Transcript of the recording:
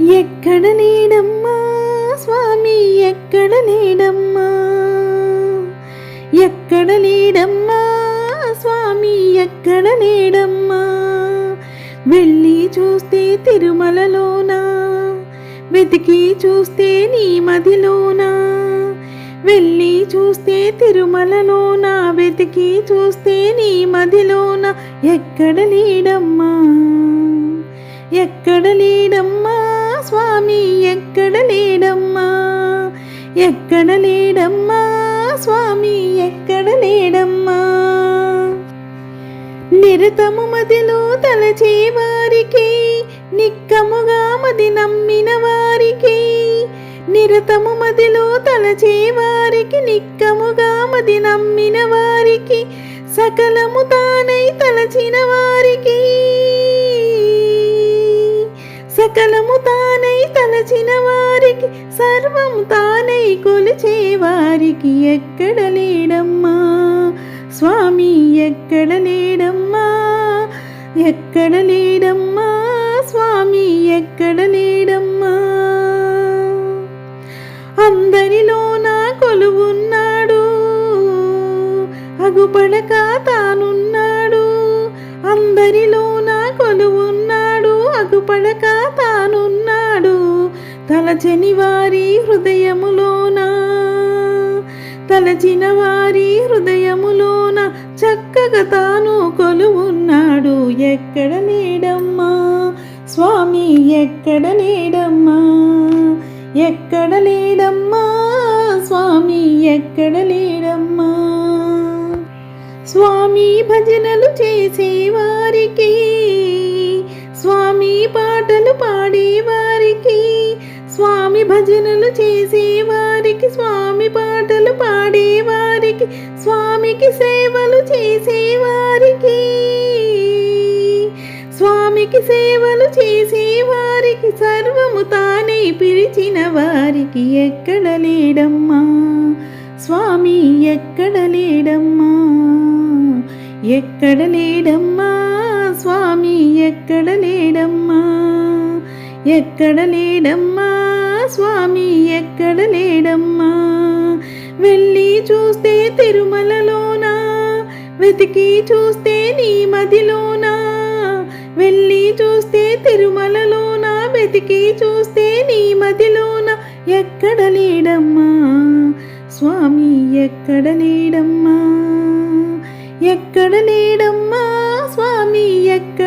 ఎక్కడ నేడమ్మా స్వామి ఎక్కడ లేడమ్మా ఎక్కడ లేడమ్మా స్వామి ఎక్కడ లేడమ్మా వెళ్ళి చూస్తే తిరుమలలోనా? వెతికి చూస్తే నీ మదిలోనా? వెళ్ళి చూస్తే తిరుమలలోన? వెతికి చూస్తే నీ మదిలోన? ఎక్కడ లేడమ్మా ఎక్కడ లేడమ్మా స్వామి ఎక్కడ లేడమ్మా? ఎక్కడ లేడమ్మా? స్వామి ఎక్కడ లేడమ్మా? నిరతము మదిలో తలచే వారికి నిక్కముగా మది నమ్మిన వారికి. నిరతము మదిలో తలచే వారికి నిక్కముగా మది నమ్మిన వారికి సకలము తానై తలచిన వారికి. తానై వారికి సర్వం తానై కొలిచే వారికి ఎక్కడ లేడమ్మా? స్వామి ఎక్కడ లేడమ్మా? ఎక్కడ లేడమ్మా? స్వామి ఎక్కడ లేడమ్మా? అందరిలోన కొలువున్నాడు అగుపడక తానున్నాడు. అందరిలోన కొలువున్నాడు అగుపడక తా తలచని వారి హృదయములోన? తలచిన వారి హృదయములోన? చక్కగా తాను కొలువున్నాడు. ఎక్కడ లేడమ్మా? స్వామి ఎక్కడ లేడమ్మా? ఎక్కడ లేడమ్మా? స్వామి ఎక్కడ లేడమ్మా? స్వామి భజనలు చేసేవారికి స్వామి పాటలు పాడేవారికి స్వామి భజనలు చేసేవారికి స్వామి పాటలు పాడేవారికి స్వామికి సేవలు చేసేవారికి. స్వామికి సేవలు చేసేవారికి సర్వము తానే పిలిచిన వారికి ఎక్కడ లేడమ్మా? స్వామి ఎక్కడ లేడమ్మా? ఎక్కడ లేడమ్మా? స్వామి ఎక్కడ లేడమ్మా? ఎక్కడ లేడమ్మా? స్వామి ఎక్కడ లేడమ్మా? వెళ్ళి చూస్తే తిరుమలలోనా? వెతికి చూస్తే నీ మదిలోనా? వెళ్ళి చూస్తే తిరుమలలోన? వెతికి చూస్తే నీ మదిలోన? ఎక్కడ లేడమ్మా? స్వామి ఎక్కడ లేడమ్మా? ఎక్కడ లేడమ్మా? స్వామి ఎక్కడ